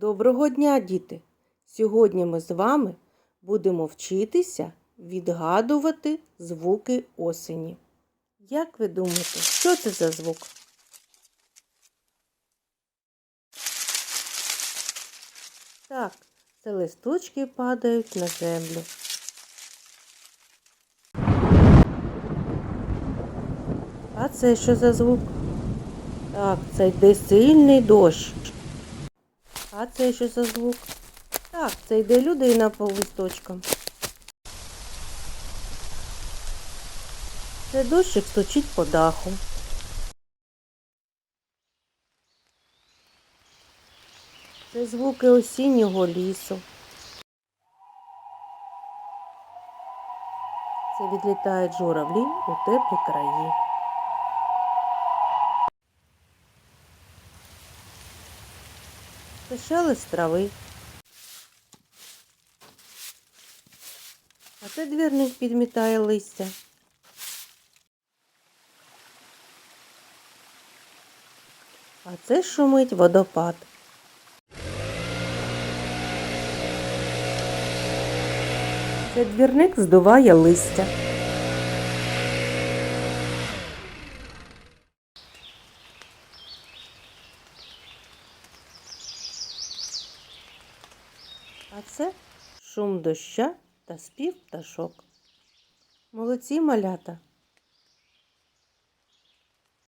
Доброго дня, діти! Сьогодні ми з вами будемо вчитися відгадувати звуки осені. Як ви думаєте, що це за звук? Так, це листочки падають на землю. А це що за звук? Так, це йде сильний дощ. А це що за звук? Так, це йде людина по листочкам. Це дощик стучить по даху. Це звуки осіннього лісу. Це відлітають журавлі у теплі краї. Це шелест трави. А це двірник підмітає листя. А це шумить водопад. Це двірник здуває листя. А це шум доща та спів пташок. Молодці малята!